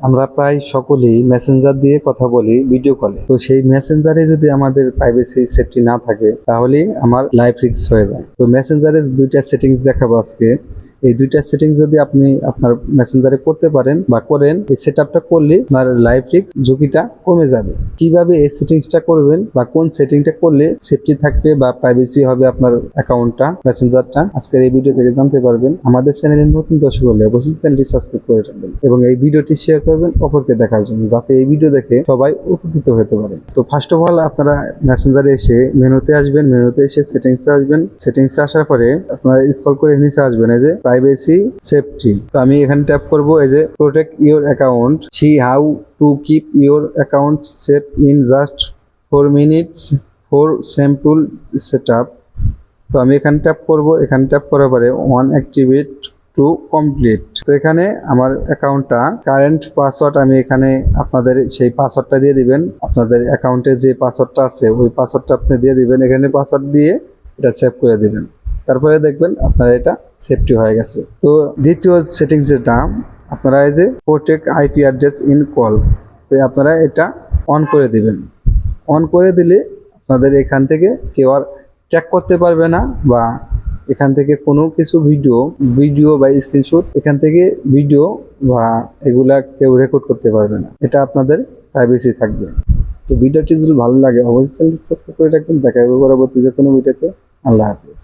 আমরা প্রায় সকলেই মেসেঞ্জার দিয়ে কথা বলি ভিডিও কলে তো সেই মেসেঞ্জারে যদি আমাদের প্রাইভেসি সেফটি না থাকে তাহলে আমার লাইফ রিক্স হয়ে যায়। তো মেসেঞ্জারে দুইটা সেটিংস দেখাবো আজকে। এই দুইটা সেটিংস যদি আপনি আপনার মেসেঞ্জারে করতে পারেন বা করেন, এই সেট আপটা করলে আপনার লাইফ রিস্ক ঝুঁকিটা কমে যাবে। কীভাবে এই সেটিংসটা করবেন বা কোন সেটিংটা করলে সেফটি থাকবে বা প্রাইভেসি হবে আপনার অ্যাকাউন্টটা মেসেঞ্জারটা আজকের এই ভিডিও থেকে জানতে পারবেন। আমাদের চ্যানেলে নতুন দর্শক হলে অবশ্যই চ্যানেলটি সাবস্ক্রাইব করে রাখবেন এবং এই ভিডিওটি শেয়ার করবেন অপরকে দেখার জন্য, যাতে এই ভিডিও দেখে সবাই উপকৃত হতে পারে। তো ফার্স্ট অফ অল আপনারা মেসেঞ্জারে এসে মেনুতে আসবেন মেনুতে এসে সেটিংসে আসবেন। সেটিংসে আসার পরে আপনারা স্ক্রল করে নিচে আসবেন, এই যে প্রাইভেসি সেফটি তো আমি এখানে ট্যাপ করব, এই যে protect your account see how to keep your account safe in just four minutes for sample set up তো আমি এখানে ট্যাপ করব, এখানে ট্যাপ করার পরে ওয়ান অ্যাক্টিভেট টু কমপ্লিট তো এখানে আমার অ্যাকাউন্টটা কারেন্ট পাসওয়ার্ড আমি এখানে আপনাদের সেই পাসওয়ার্ডটা দিয়ে দিবেন। আপনাদের অ্যাকাউন্টে যে পাসওয়ার্ডটা আছে, ওই পাসওয়ার্ডটা আপনি দিয়ে দিবেন। এখানে পাসওয়ার্ড দিয়ে এটা সেভ করে দিবেন। তারপরে দেখবেন আপনার এটা সেফটি হয়ে গেছে। তো দ্বিতীয় সেটিংস যেটা আপনারা এই যে protect IP address in call তো আপনারা এটা অন করে দিবেন। অন করে দিলে আপনাদের এখান থেকে কেউ আর ট্র্যাক করতে পারবে না বা এখান থেকে কোনো কিছু ভিডিও ভিডিও বা স্ক্রিনশট এখান থেকে ভিডিও বা এগুলা কেউ রেকর্ড করতে পারবে না। এটা আপনাদের প্রাইভেসি থাকবে। তো ভিডিওটি যদি ভালো লাগে, অবশ্যই সাবস্ক্রাইব করে রাখবেন। দেখা হবে পরবর্তী যে কোনো ভিডিওতে। আল্লাহ হাফিজ।